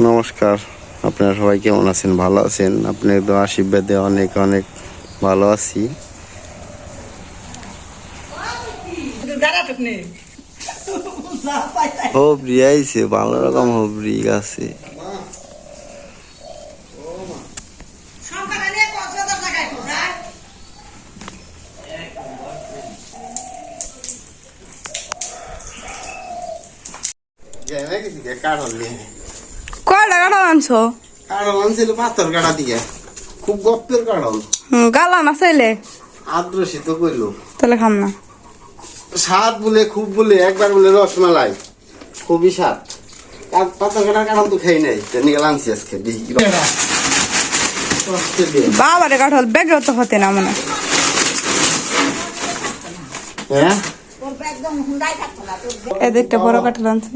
নমস্কার আপনারা সবাই কেমন আছেন ভালো আছেন আপনার তো আশীর্বাদে অনেক অনেক ভালো আছি হবরি আইছে ভালো রকম হবরি আছে কোথায় কয়টা কাঁঠাল আনছো? কারণ আনছিল পাথর কাটা দিয়ে। খুব গপ্পের হুম, গালা না চাইলে? আদ্রসিত করল তাহলে খাম না। স্বাদ বলে খুব বলে একবার বলে রসমালাই। খুবই স্বাদ। আর পাথর কাটার কারণ তো খাই নাই। গেলে আনছি আজকে। বাবারে কাঁঠাল বেগেও তো হতে না মনে হয়। দেখতে বড় কাঁঠাল আনছে।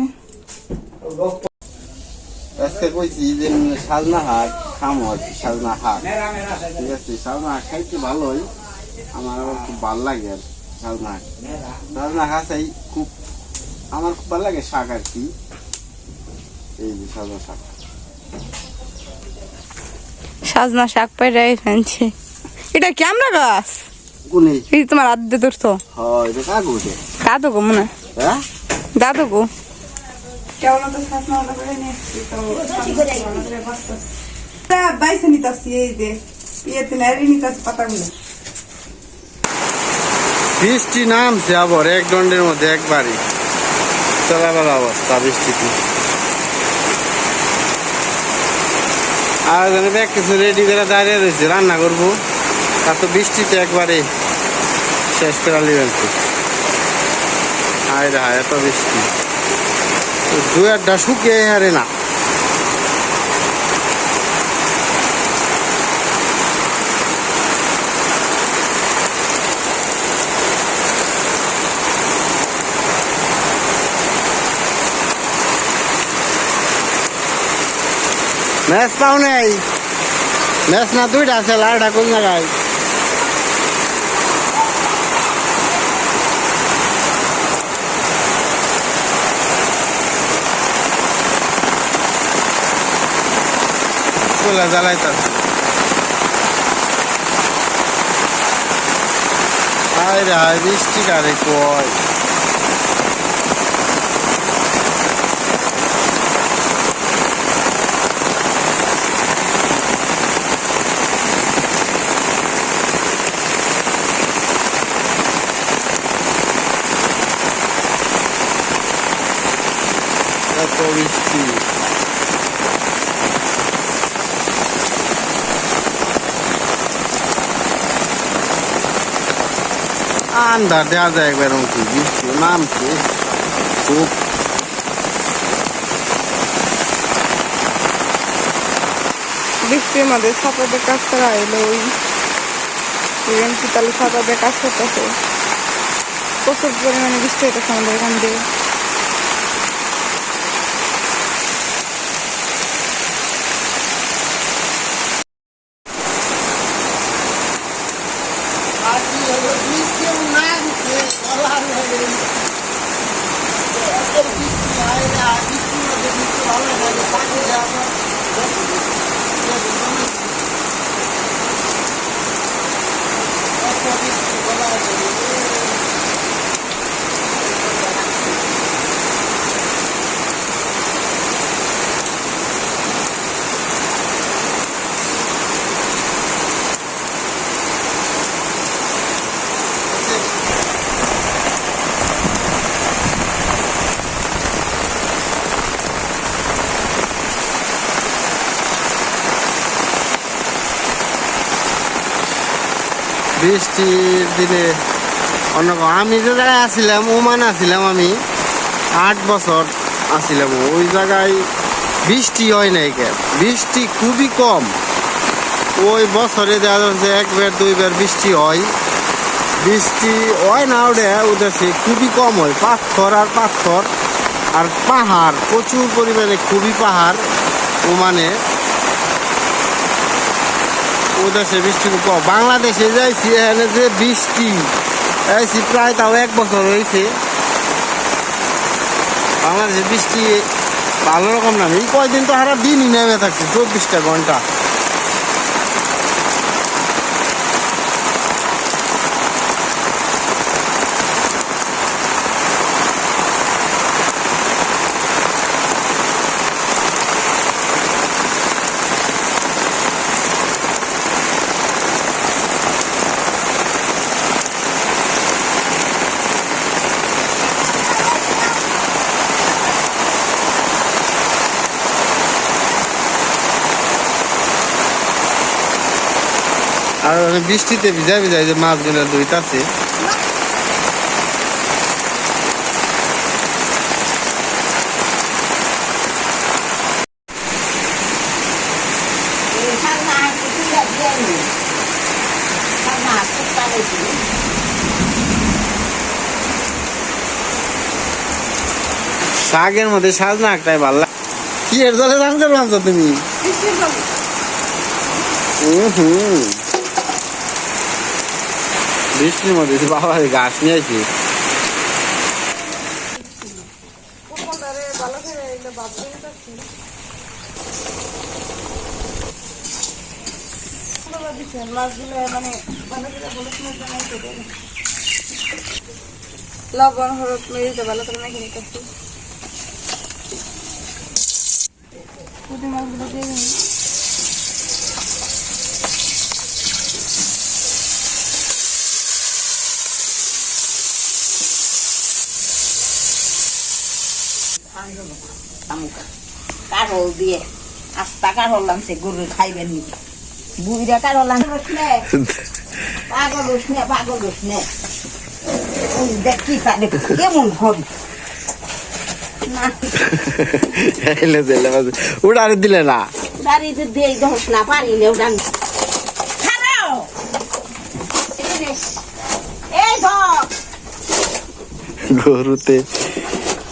আজকে কইছি যে সাজনা হাট খামো আর কি সাজনা হাট। ঠিক আছে সাজনা হাট খাইতে ভালোই আমার আবার খুব ভালো লাগে আর সাজনা হাট। সাজনা হাট খাই খুব আমার খুব ভালো লাগে শাক আর কি। এই যে সাজনা শাক। সাজনা শাক পাইরাই ফেনছে এটা ক্যামেরা গাছ? কোনে? এই তোমার আদ্যে ধরছো। হয় এটা কাগজে দাদু গো মনে হ্যাঁ। দাদু গো বৃষ্টি নামছে আবার, এক দণ্ডের মধ্যে একবারই। চলাবার অবস্থা বৃষ্টিতে আর জানে কিছু রেডি করে দাঁড়িয়ে রয়েছে, রান্না করব। তার তো বৃষ্টিতে একবারে শেষ করে নিবেন হায় রে এত বৃষ্টি। দু একটা শুকিয়ে হারে না ম্যাচ পাও নেই ম্যাচ না দুইটা আছে লাড়টা কোন জায়গায় চলে জ্বালাইতাছে হায় রে হায় বৃষ্টি কারে কয় এত বৃষ্টি আন্দার দেওয়া যায় একবার কি বৃষ্টি নামছে খুব বৃষ্টির মধ্যে ছাতাতে কাজ করা এলো ওই তাহলে ছাতাতে কাজ করতেছে প্রচুর পরিমাণে বৃষ্টি হইতেছে আমাদের এখান দিয়ে বৃষ্টির দিনে অন্য আমি যে জায়গায় আসছিলাম ওমান আসছিলাম আমি, আট বছর আসছিলাম ওই জায়গায় বৃষ্টি হয় নাই কেন? বৃষ্টি খুবই কম। ওই বছরে দেখা যাচ্ছে একবার, দুইবার বৃষ্টি হয়। বৃষ্টি হয় না ওটা ওদেশে খুবই কম হয়। পাথর আর পাথর, আর পাহাড়, প্রচুর পরিমাণে খুবই পাহাড় ওদেশে বৃষ্টি খুব কম বাংলাদেশে যাইছি, এখানে যে বৃষ্টি, আইছি প্রায় তাও এক বছর হয়েছে বাংলাদেশে বৃষ্টি ভালো রকম না। এই কয়দিন তো সারা দিনই নেমে থাকছে, চব্বিশটা ঘণ্টা। আর বৃষ্টিতে ভিজা ভিজা যে মাছগুলো দুইটাছে। শাকের মধ্যে সাজ না একটাই ভালো লাগে। কি এর জলে রান করব তুমি হুম হুম বৃষ্টির মধ্যে বাবা গাছ নিয়ে আসি লবণ, হলুদ, মরিচ, ভালো করে মেখে নিতেছি পুঁটি মাছগুলো দিয়ে দিন আমুক দিয়ে আস্তা কাঠল লাগছে গরু খাইবেন নি বুড়িরা কাঠল লাগছে পাগল উঠনে পাগল উঠনে ওই দেখ কেমন হরি না। দিলে না? দিয়ে পারিলে গরুতে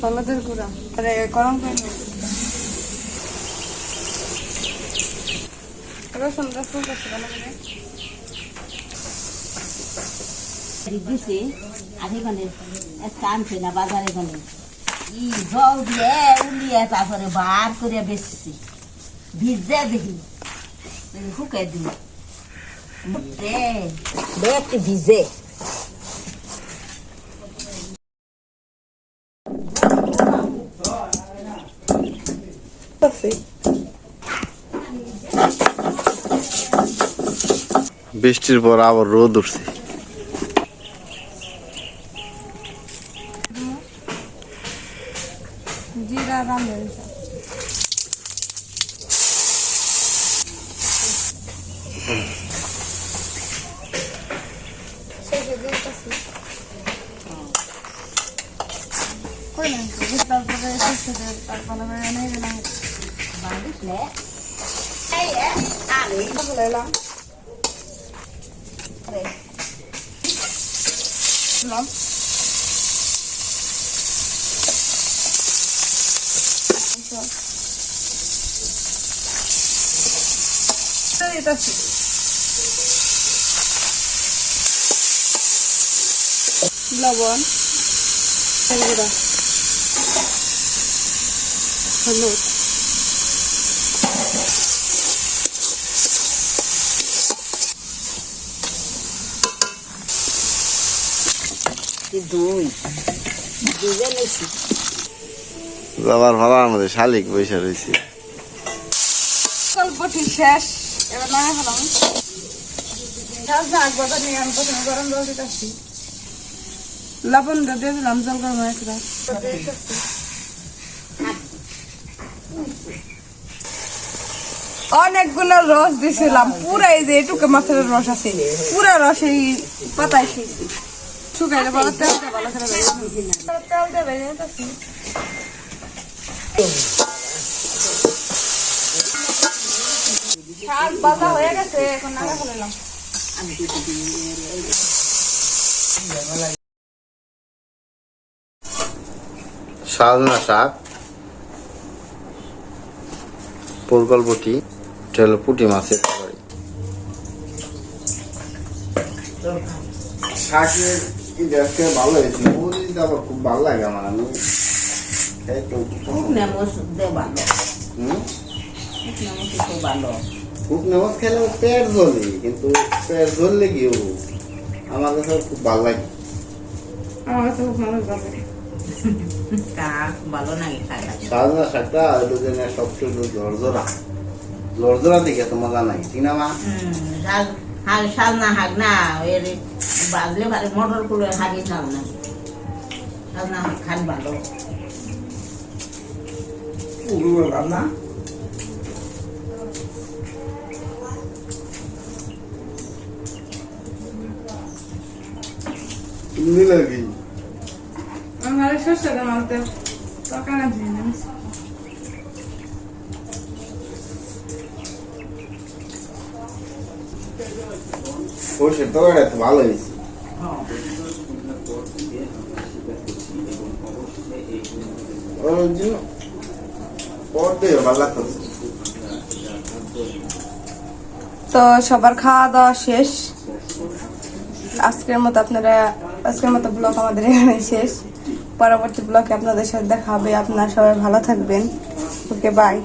হলুদের গুঁড়া। আরে গরম করে নিই রসুন রসুন করছি ভালো করে দিছে আগে মানে একটা আনছে না বাজারে গেলে ই জল দিয়ে উলিয়ে তারপরে বার করে বেশি ভিজে দেখি। শুকাই দিই। ভিজে করছি বৃষ্টির পর আবার রোদ উঠছে। জিরা রান্না দিছি শেষে দিয়ে দিতেছি কই না তারপরে শেষে দিয়ে তারপরে এনে গেলাম বাঁধিলে এই আরে তারপরে এলাম দিলাম দিতেছি লবণ গুঁড়া হলুদ দুই। আবার ভাবার মধ্যে শালিক বৈশা রয়েছে। গল্পটি শেষ। এবার হলাম জল লবণ দিয়ে দিলাম জল গরম অনেকগুলো রস দিছিলাম পুরা এই যে এটুকু মাছের রস আছে পুরা রস এই পাতায় খেয়েছি। শুকাইলে বলো তেলটা ভালো করে ভেজে নিতেছি শাক বাজা হয়ে গেছে এখন নাড়া ফেলাম সাজনা শাক। পোরকল এটা হলো পুঁটি মাছের তরকারি। শাকের দেখতে ভালো হয়েছে। মুড়িটা আবার খুব ভালো লাগে আমার। আমি খাইতে ভালো। হুম? শুকনো তো ভালো। শুকনো মাছ খেলে পেট জ্বলে কিন্তু পেট জ্বললে কি হব? আমার কাছে খুব ভালো লাগে। আমার কাছে খুব ভালো লাগে। ভালো লাগে সাজনা শাকটা হলো যে সবচেয়ে জর্জরা। জর্জরা দিকে তো মজা নাই ঠিক না মা শাক শাক শাক না বাজলে ভালো মটর করে হাগি শাক না। না শাক খান ভালো। নিলে কি আমার শস্য মালতে তরকারি দিয়ে না সর্ষের তো ভালো হয়েছে তো সবার খাওয়া দাওয়া শেষ। আজকের মতো আপনারা, আজকের মতো ব্লগ আমাদের এখানে শেষ। পরবর্তী ব্লগে আপনাদের সাথে দেখা হবে। আপনারা সবাই ভালো থাকবেন। Okay bye